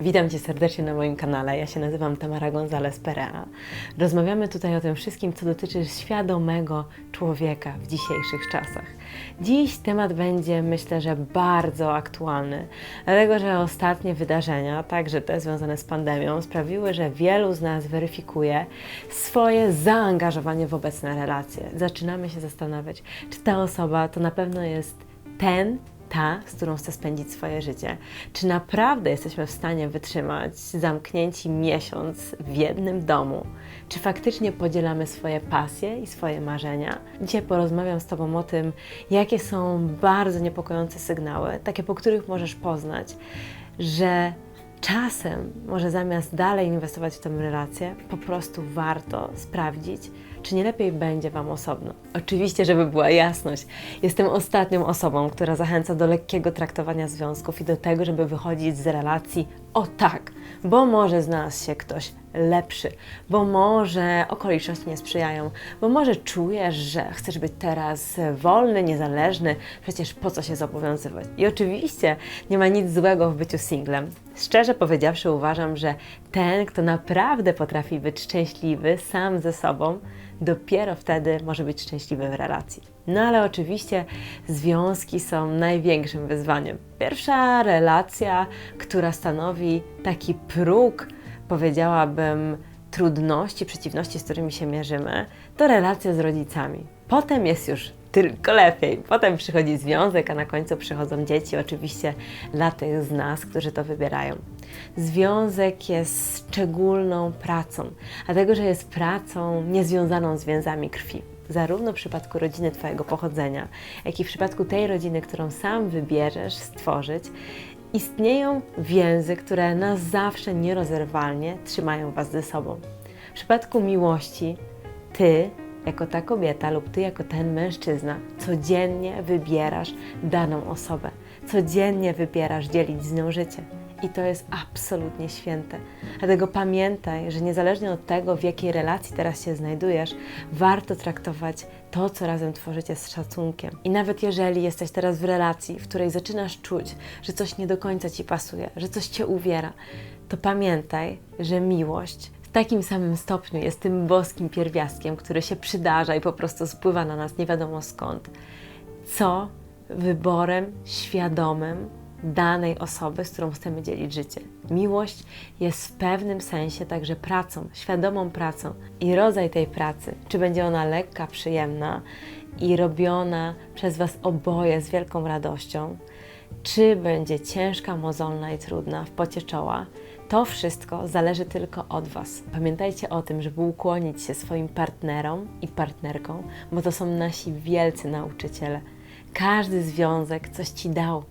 Witam Cię serdecznie na moim kanale. Ja się nazywam Tamara González Perea. Rozmawiamy tutaj o tym wszystkim, co dotyczy świadomego człowieka w dzisiejszych czasach. Dziś temat będzie, myślę, że bardzo aktualny, dlatego że ostatnie wydarzenia, także te związane z pandemią, sprawiły, że wielu z nas weryfikuje swoje zaangażowanie w obecne relacje. Zaczynamy się zastanawiać, czy ta osoba to na pewno jest ten, ta, z którą chcę spędzić swoje życie. Czy naprawdę jesteśmy w stanie wytrzymać zamknięci miesiąc w jednym domu? Czy faktycznie podzielamy swoje pasje i swoje marzenia? Dzisiaj porozmawiam z Tobą o tym, jakie są bardzo niepokojące sygnały, takie po których możesz poznać, że czasem może zamiast dalej inwestować w tę relację, po prostu warto sprawdzić, czy nie lepiej będzie Wam osobno. Oczywiście, żeby była jasność, jestem ostatnią osobą, która zachęca do lekkiego traktowania związków i do tego, żeby wychodzić z relacji o tak, bo może znalazł się ktoś lepszy, bo może okoliczności nie sprzyjają, bo może czujesz, że chcesz być teraz wolny, niezależny, przecież po co się zobowiązywać? I oczywiście nie ma nic złego w byciu singlem. Szczerze powiedziawszy, uważam, że ten, kto naprawdę potrafi być szczęśliwy sam ze sobą, dopiero wtedy może być szczęśliwy w relacji. No ale oczywiście związki są największym wyzwaniem. Pierwsza relacja, która stanowi taki próg, powiedziałabym, trudności, przeciwności, z którymi się mierzymy, to relacja z rodzicami. Potem jest już tylko lepiej. Potem przychodzi związek, a na końcu przychodzą dzieci, oczywiście dla tych z nas, którzy to wybierają. Związek jest szczególną pracą, dlatego że jest pracą niezwiązaną z więzami krwi. Zarówno w przypadku rodziny Twojego pochodzenia, jak i w przypadku tej rodziny, którą sam wybierzesz stworzyć, istnieją więzy, które na zawsze nierozerwalnie trzymają Was ze sobą. W przypadku miłości, Ty jako ta kobieta lub ty jako ten mężczyzna codziennie wybierasz daną osobę. Codziennie wybierasz dzielić z nią życie. I to jest absolutnie święte. Dlatego pamiętaj, że niezależnie od tego, w jakiej relacji teraz się znajdujesz, warto traktować to, co razem tworzycie z szacunkiem. I nawet jeżeli jesteś teraz w relacji, w której zaczynasz czuć, że coś nie do końca ci pasuje, że coś cię uwiera, to pamiętaj, że miłość w takim samym stopniu jest tym boskim pierwiastkiem, który się przydarza i po prostu spływa na nas nie wiadomo skąd, co wyborem świadomym danej osoby, z którą chcemy dzielić życie. Miłość jest w pewnym sensie także pracą, świadomą pracą. I rodzaj tej pracy, czy będzie ona lekka, przyjemna i robiona przez Was oboje z wielką radością, czy będzie ciężka, mozolna i trudna w pocie czoła, to wszystko zależy tylko od Was. Pamiętajcie o tym, żeby ukłonić się swoim partnerom i partnerkom, bo to są nasi wielcy nauczyciele. Każdy związek coś Ci dał.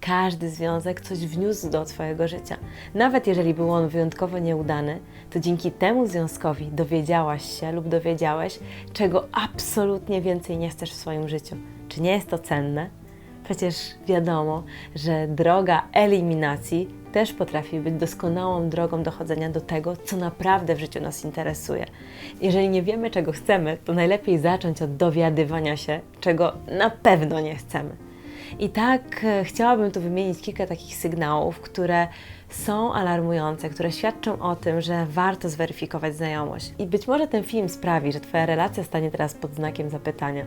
Każdy związek coś wniósł do Twojego życia. Nawet jeżeli był on wyjątkowo nieudany, to dzięki temu związkowi dowiedziałaś się lub dowiedziałeś, czego absolutnie więcej nie chcesz w swoim życiu. Czy nie jest to cenne? Przecież wiadomo, że droga eliminacji też potrafi być doskonałą drogą dochodzenia do tego, co naprawdę w życiu nas interesuje. Jeżeli nie wiemy, czego chcemy, to najlepiej zacząć od dowiadywania się, czego na pewno nie chcemy. I tak e, chciałabym tu wymienić kilka takich sygnałów, które są alarmujące, które świadczą o tym, że warto zweryfikować znajomość. I być może ten film sprawi, że Twoja relacja stanie teraz pod znakiem zapytania.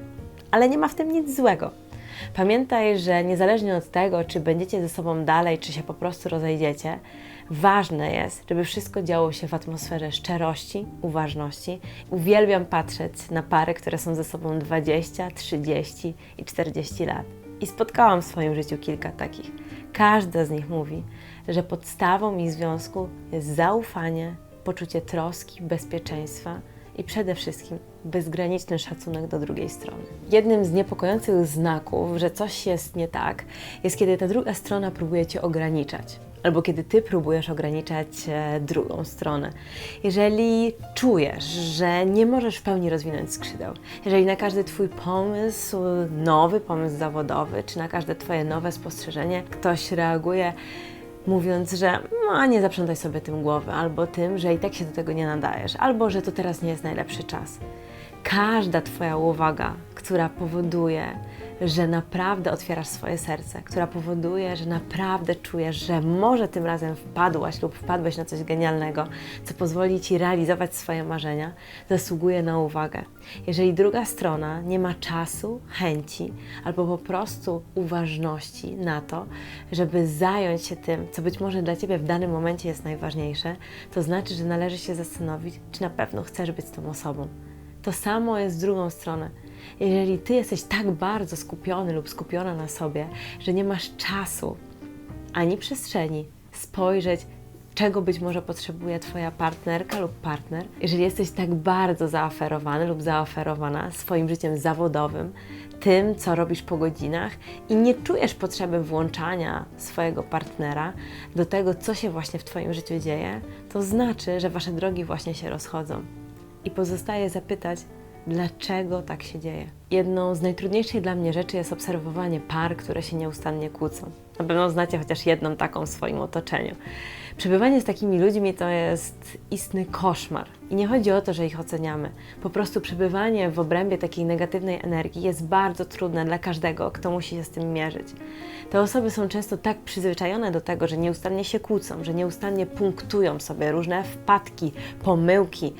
Ale nie ma w tym nic złego. Pamiętaj, że niezależnie od tego, czy będziecie ze sobą dalej, czy się po prostu rozejdziecie, ważne jest, żeby wszystko działo się w atmosferze szczerości, uważności. Uwielbiam patrzeć na pary, które są ze sobą 20, 30 i 40 lat. I spotkałam w swoim życiu kilka takich. Każda z nich mówi, że podstawą ich związku jest zaufanie, poczucie troski, bezpieczeństwa i przede wszystkim bezgraniczny szacunek do drugiej strony. Jednym z niepokojących znaków, że coś jest nie tak, jest kiedy ta druga strona próbuje cię ograniczać. Albo kiedy ty próbujesz ograniczać e, drugą stronę. Jeżeli czujesz, że nie możesz w pełni rozwinąć skrzydeł, jeżeli na każdy twój pomysł, nowy pomysł zawodowy, czy na każde twoje nowe spostrzeżenie ktoś reaguje mówiąc, że no, nie zaprzątaj sobie tym głowy, albo tym, że i tak się do tego nie nadajesz, albo że to teraz nie jest najlepszy czas. Każda Twoja uwaga, która powoduje, że naprawdę otwierasz swoje serce, która powoduje, że naprawdę czujesz, że może tym razem wpadłaś lub wpadłeś na coś genialnego, co pozwoli ci realizować swoje marzenia, zasługuje na uwagę. Jeżeli druga strona nie ma czasu, chęci albo po prostu uważności na to, żeby zająć się tym, co być może dla ciebie w danym momencie jest najważniejsze, to znaczy, że należy się zastanowić, czy na pewno chcesz być z tą osobą. To samo jest z drugą stronę. Jeżeli ty jesteś tak bardzo skupiony lub skupiona na sobie, że nie masz czasu ani przestrzeni spojrzeć, czego być może potrzebuje Twoja partnerka lub partner, jeżeli jesteś tak bardzo zaoferowany lub zaoferowana swoim życiem zawodowym, tym, co robisz po godzinach i nie czujesz potrzeby włączania swojego partnera do tego, co się właśnie w Twoim życiu dzieje, to znaczy, że Wasze drogi właśnie się rozchodzą. I pozostaje zapytać, dlaczego tak się dzieje. Jedną z najtrudniejszych dla mnie rzeczy jest obserwowanie par, które się nieustannie kłócą. Na pewno znacie chociaż jedną taką w swoim otoczeniu. Przebywanie z takimi ludźmi to jest istny koszmar. I nie chodzi o to, że ich oceniamy. Po prostu przebywanie w obrębie takiej negatywnej energii jest bardzo trudne dla każdego, kto musi się z tym mierzyć. Te osoby są często tak przyzwyczajone do tego, że nieustannie się kłócą, że nieustannie punktują sobie różne wpadki, pomyłki,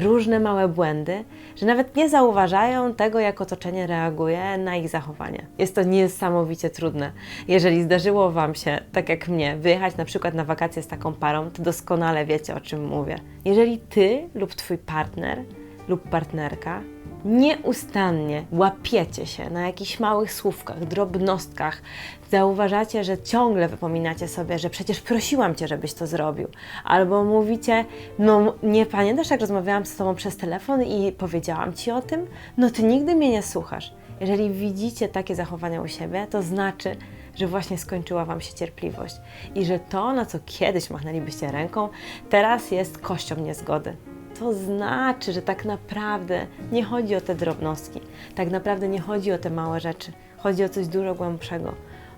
różne małe błędy, że nawet nie zauważają tego, jak otoczenie reaguje na ich zachowanie. Jest to niesamowicie trudne. Jeżeli zdarzyło Wam się, tak jak mnie, wyjechać na przykład na wakacje z taką parą, to doskonale wiecie, o czym mówię. Jeżeli Ty lub Twój partner lub partnerka nieustannie łapiecie się na jakichś małych słówkach, drobnostkach, zauważacie, że ciągle wypominacie sobie, że przecież prosiłam cię, żebyś to zrobił, albo mówicie, no nie pamiętasz, jak rozmawiałam z tobą przez telefon i powiedziałam ci o tym? No ty nigdy mnie nie słuchasz. Jeżeli widzicie takie zachowania u siebie, to znaczy, że właśnie skończyła Wam się cierpliwość i że to, na co kiedyś machnęlibyście ręką, teraz jest kością niezgody to znaczy, że tak naprawdę nie chodzi o te drobnostki, tak naprawdę nie chodzi o te małe rzeczy, chodzi o coś dużo głębszego.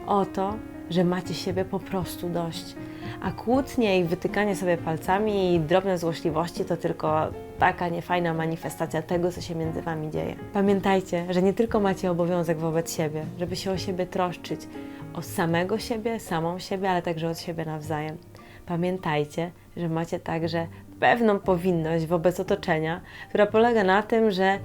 O to, że macie siebie po prostu dość. A kłótnie i wytykanie sobie palcami i drobne złośliwości to tylko taka niefajna manifestacja tego, co się między Wami dzieje. Pamiętajcie, że nie tylko macie obowiązek wobec siebie, żeby się o siebie troszczyć, o samego siebie, samą siebie, ale także od siebie nawzajem. Pamiętajcie, że macie także pewną powinność wobec otoczenia, która polega na tym, że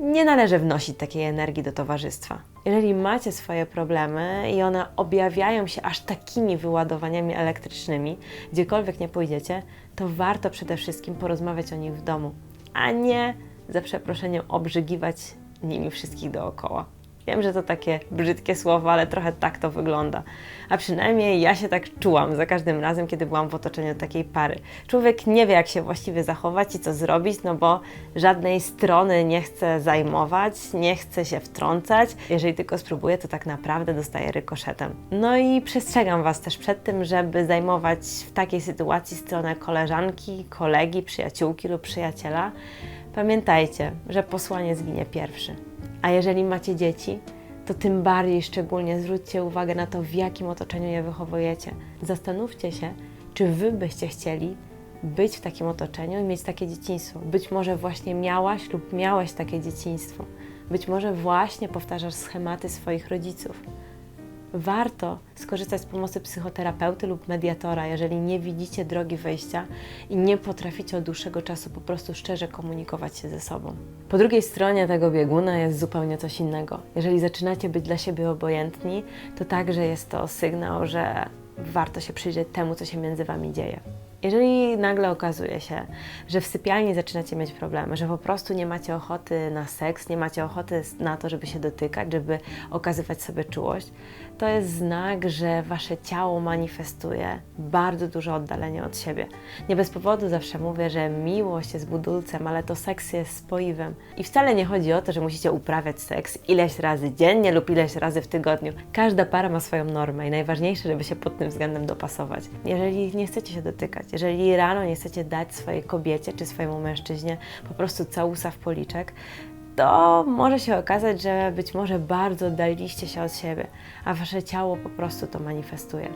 nie należy wnosić takiej energii do towarzystwa. Jeżeli macie swoje problemy i one objawiają się aż takimi wyładowaniami elektrycznymi, gdziekolwiek nie pójdziecie, to warto przede wszystkim porozmawiać o nich w domu, a nie za przeproszeniem obrzygiwać nimi wszystkich dookoła. Wiem, że to takie brzydkie słowo, ale trochę tak to wygląda. A przynajmniej ja się tak czułam za każdym razem, kiedy byłam w otoczeniu takiej pary. Człowiek nie wie, jak się właściwie zachować i co zrobić, no bo żadnej strony nie chce zajmować, nie chce się wtrącać. Jeżeli tylko spróbuje, to tak naprawdę dostaje rykoszetem. No i przestrzegam Was też przed tym, żeby zajmować w takiej sytuacji stronę koleżanki, kolegi, przyjaciółki lub przyjaciela. Pamiętajcie, że posłanie zginie pierwszy. A jeżeli macie dzieci, to tym bardziej szczególnie zwróćcie uwagę na to, w jakim otoczeniu je wychowujecie. Zastanówcie się, czy wy byście chcieli być w takim otoczeniu i mieć takie dzieciństwo. Być może właśnie miałaś lub miałeś takie dzieciństwo. Być może właśnie powtarzasz schematy swoich rodziców warto skorzystać z pomocy psychoterapeuty lub mediatora, jeżeli nie widzicie drogi wyjścia i nie potraficie od dłuższego czasu po prostu szczerze komunikować się ze sobą. Po drugiej stronie tego bieguna jest zupełnie coś innego. Jeżeli zaczynacie być dla siebie obojętni, to także jest to sygnał, że warto się przyjrzeć temu, co się między Wami dzieje. Jeżeli nagle okazuje się, że w sypialni zaczynacie mieć problemy, że po prostu nie macie ochoty na seks, nie macie ochoty na to, żeby się dotykać, żeby okazywać sobie czułość, to jest znak, że wasze ciało manifestuje bardzo duże oddalenie od siebie. Nie bez powodu zawsze mówię, że miłość jest budulcem, ale to seks jest spoiwem. I wcale nie chodzi o to, że musicie uprawiać seks ileś razy dziennie lub ileś razy w tygodniu. Każda para ma swoją normę i najważniejsze, żeby się pod tym względem dopasować. Jeżeli nie chcecie się dotykać, jeżeli rano nie chcecie dać swojej kobiecie czy swojemu mężczyźnie po prostu całusa w policzek, to może się okazać, że być może bardzo oddaliliście się od siebie, a wasze ciało po prostu to manifestuje.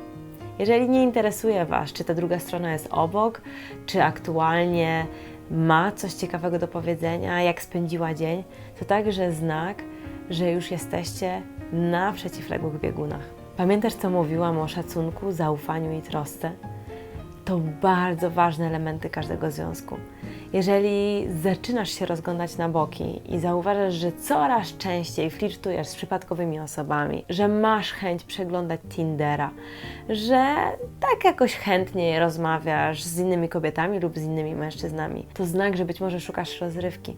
Jeżeli nie interesuje Was, czy ta druga strona jest obok, czy aktualnie ma coś ciekawego do powiedzenia, jak spędziła dzień, to także znak, że już jesteście na przeciwległych biegunach. Pamiętasz, co mówiłam o szacunku, zaufaniu i trosce? To bardzo ważne elementy każdego związku. Jeżeli zaczynasz się rozglądać na boki i zauważasz, że coraz częściej flirtujesz z przypadkowymi osobami, że masz chęć przeglądać Tindera, że tak jakoś chętniej rozmawiasz z innymi kobietami lub z innymi mężczyznami, to znak, że być może szukasz rozrywki.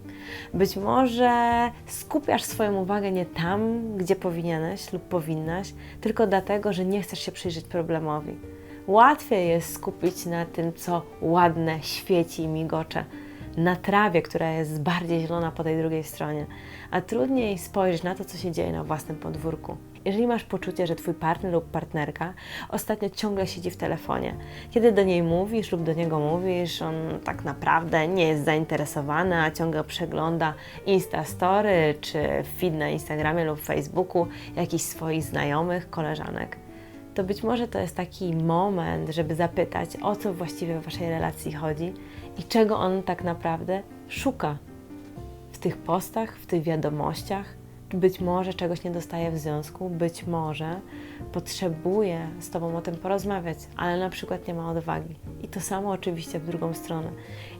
Być może skupiasz swoją uwagę nie tam, gdzie powinieneś lub powinnaś, tylko dlatego, że nie chcesz się przyjrzeć problemowi. Łatwiej jest skupić na tym, co ładne, świeci i migocze, na trawie, która jest bardziej zielona po tej drugiej stronie, a trudniej spojrzeć na to, co się dzieje na własnym podwórku. Jeżeli masz poczucie, że twój partner lub partnerka ostatnio ciągle siedzi w telefonie, kiedy do niej mówisz lub do niego mówisz, on tak naprawdę nie jest zainteresowany, a ciągle przegląda Instastory czy feed na Instagramie lub Facebooku jakichś swoich znajomych, koleżanek to być może to jest taki moment, żeby zapytać, o co właściwie w Waszej relacji chodzi i czego on tak naprawdę szuka w tych postach, w tych wiadomościach. Być może czegoś nie dostaje w związku, być może potrzebuje z Tobą o tym porozmawiać, ale na przykład nie ma odwagi. I to samo oczywiście w drugą stronę.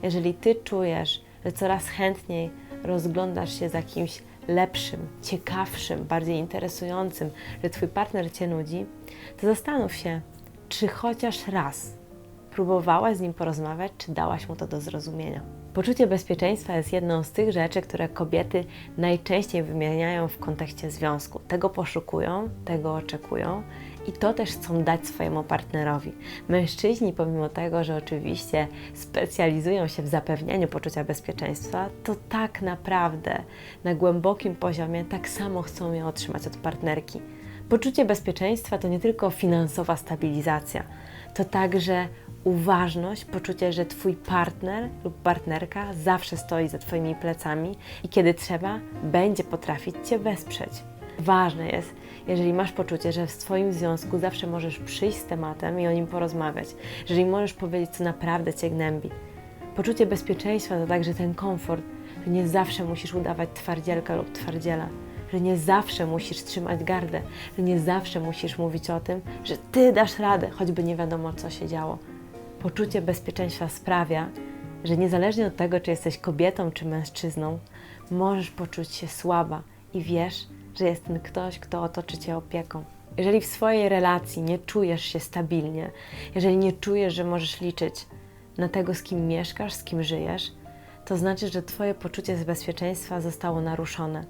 Jeżeli Ty czujesz, że coraz chętniej rozglądasz się za kimś lepszym, ciekawszym, bardziej interesującym, że Twój partner Cię nudzi, to zastanów się, czy chociaż raz próbowałaś z nim porozmawiać, czy dałaś mu to do zrozumienia. Poczucie bezpieczeństwa jest jedną z tych rzeczy, które kobiety najczęściej wymieniają w kontekście związku. Tego poszukują, tego oczekują i to też chcą dać swojemu partnerowi. Mężczyźni, pomimo tego, że oczywiście specjalizują się w zapewnianiu poczucia bezpieczeństwa, to tak naprawdę na głębokim poziomie tak samo chcą je otrzymać od partnerki. Poczucie bezpieczeństwa to nie tylko finansowa stabilizacja, to także uważność, poczucie, że Twój partner lub partnerka zawsze stoi za Twoimi plecami i kiedy trzeba, będzie potrafić Cię wesprzeć. Ważne jest, jeżeli masz poczucie, że w swoim związku zawsze możesz przyjść z tematem i o nim porozmawiać, jeżeli możesz powiedzieć, co naprawdę Cię gnębi. Poczucie bezpieczeństwa to także ten komfort, że nie zawsze musisz udawać twardzielka lub twardziela, że nie zawsze musisz trzymać gardę, że nie zawsze musisz mówić o tym, że Ty dasz radę, choćby nie wiadomo, co się działo. Poczucie bezpieczeństwa sprawia, że niezależnie od tego, czy jesteś kobietą czy mężczyzną, możesz poczuć się słaba i wiesz, że jest ten ktoś, kto otoczy Cię opieką. Jeżeli w swojej relacji nie czujesz się stabilnie, jeżeli nie czujesz, że możesz liczyć na tego, z kim mieszkasz, z kim żyjesz, to znaczy, że Twoje poczucie bezpieczeństwa zostało naruszone.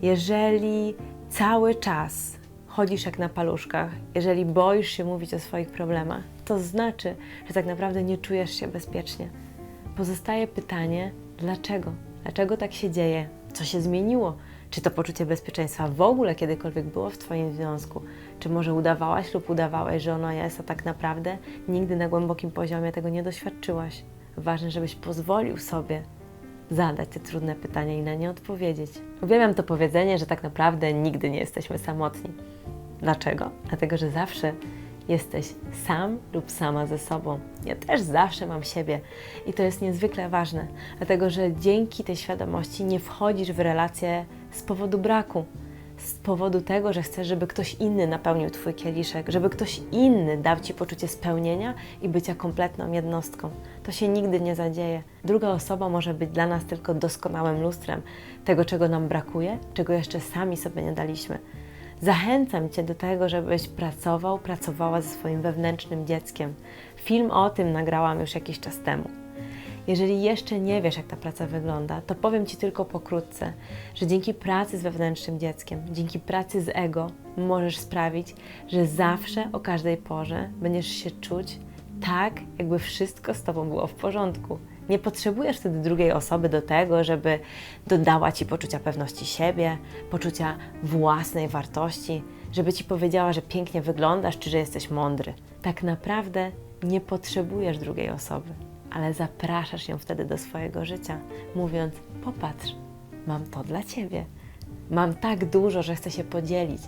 Jeżeli cały czas chodzisz jak na paluszkach, jeżeli boisz się mówić o swoich problemach, to znaczy, że tak naprawdę nie czujesz się bezpiecznie. Pozostaje pytanie, dlaczego? Dlaczego tak się dzieje? Co się zmieniło? Czy to poczucie bezpieczeństwa w ogóle kiedykolwiek było w Twoim związku? Czy może udawałaś lub udawałeś, że ono jest, a tak naprawdę nigdy na głębokim poziomie tego nie doświadczyłaś? Ważne, żebyś pozwolił sobie zadać te trudne pytania i na nie odpowiedzieć. Uwielbiam to powiedzenie, że tak naprawdę nigdy nie jesteśmy samotni. Dlaczego? Dlatego, że zawsze jesteś sam lub sama ze sobą. Ja też zawsze mam siebie i to jest niezwykle ważne, dlatego że dzięki tej świadomości nie wchodzisz w relacje z powodu braku, z powodu tego, że chcesz, żeby ktoś inny napełnił Twój kieliszek, żeby ktoś inny dał Ci poczucie spełnienia i bycia kompletną jednostką. To się nigdy nie zadzieje. Druga osoba może być dla nas tylko doskonałym lustrem tego, czego nam brakuje, czego jeszcze sami sobie nie daliśmy. Zachęcam Cię do tego, żebyś pracował, pracowała ze swoim wewnętrznym dzieckiem. Film o tym nagrałam już jakiś czas temu. Jeżeli jeszcze nie wiesz, jak ta praca wygląda, to powiem Ci tylko pokrótce, że dzięki pracy z wewnętrznym dzieckiem, dzięki pracy z ego, możesz sprawić, że zawsze o każdej porze będziesz się czuć tak, jakby wszystko z Tobą było w porządku. Nie potrzebujesz wtedy drugiej osoby do tego, żeby dodała Ci poczucia pewności siebie, poczucia własnej wartości, żeby Ci powiedziała, że pięknie wyglądasz, czy że jesteś mądry. Tak naprawdę nie potrzebujesz drugiej osoby, ale zapraszasz ją wtedy do swojego życia, mówiąc: Popatrz, mam to dla Ciebie. Mam tak dużo, że chcę się podzielić.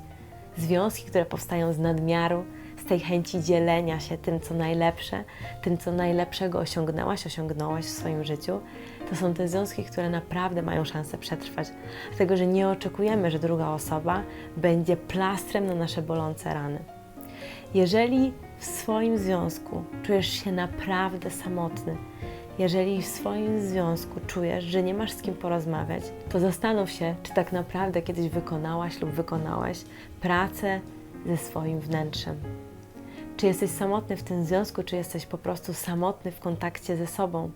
Związki, które powstają z nadmiaru, z tej chęci dzielenia się tym, co najlepsze, tym, co najlepszego osiągnęłaś, osiągnąłeś w swoim życiu, to są te związki, które naprawdę mają szansę przetrwać. Dlatego, że nie oczekujemy, że druga osoba będzie plastrem na nasze bolące rany. Jeżeli w swoim związku czujesz się naprawdę samotny, jeżeli w swoim związku czujesz, że nie masz z kim porozmawiać, to zastanów się, czy tak naprawdę kiedyś wykonałaś lub wykonałeś pracę ze swoim wnętrzem. Czy jesteś samotny w tym związku, czy jesteś po prostu samotny w kontakcie ze sobą?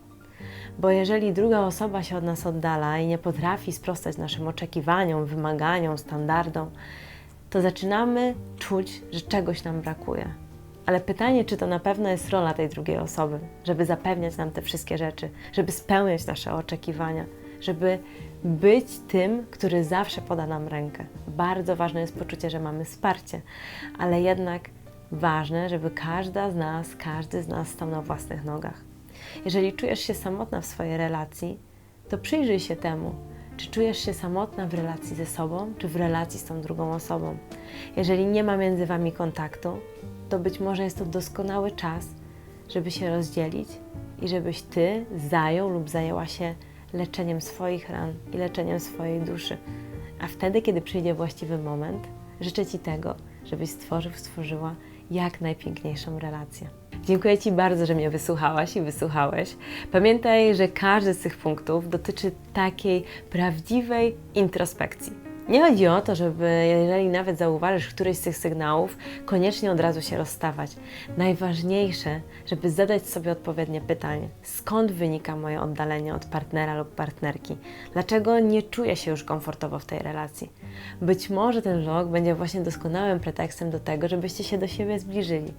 Bo jeżeli druga osoba się od nas oddala i nie potrafi sprostać naszym oczekiwaniom, wymaganiom, standardom, to zaczynamy czuć, że czegoś nam brakuje. Ale pytanie, czy to na pewno jest rola tej drugiej osoby, żeby zapewniać nam te wszystkie rzeczy, żeby spełniać nasze oczekiwania, żeby być tym, który zawsze poda nam rękę. Bardzo ważne jest poczucie, że mamy wsparcie, ale jednak ważne, żeby każda z nas, każdy z nas stał na własnych nogach. Jeżeli czujesz się samotna w swojej relacji, to przyjrzyj się temu, czy czujesz się samotna w relacji ze sobą, czy w relacji z tą drugą osobą. Jeżeli nie ma między Wami kontaktu, to być może jest to doskonały czas, żeby się rozdzielić i żebyś Ty zajął lub zajęła się leczeniem swoich ran i leczeniem swojej duszy. A wtedy, kiedy przyjdzie właściwy moment, życzę Ci tego, żebyś stworzył, stworzyła jak najpiękniejszą relację. Dziękuję Ci bardzo, że mnie wysłuchałaś i wysłuchałeś. Pamiętaj, że każdy z tych punktów dotyczy takiej prawdziwej introspekcji. Nie chodzi o to, żeby, jeżeli nawet zauważysz któryś z tych sygnałów, koniecznie od razu się rozstawać. Najważniejsze, żeby zadać sobie odpowiednie pytanie: skąd wynika moje oddalenie od partnera lub partnerki? Dlaczego nie czuję się już komfortowo w tej relacji? Być może ten vlog będzie właśnie doskonałym pretekstem do tego, żebyście się do siebie zbliżyli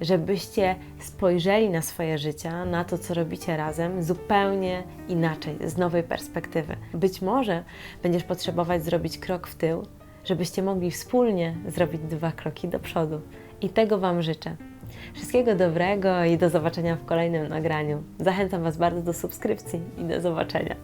żebyście spojrzeli na swoje życia, na to, co robicie razem, zupełnie inaczej, z nowej perspektywy. Być może będziesz potrzebować zrobić krok w tył, żebyście mogli wspólnie zrobić dwa kroki do przodu. I tego Wam życzę. Wszystkiego dobrego i do zobaczenia w kolejnym nagraniu. Zachęcam Was bardzo do subskrypcji i do zobaczenia.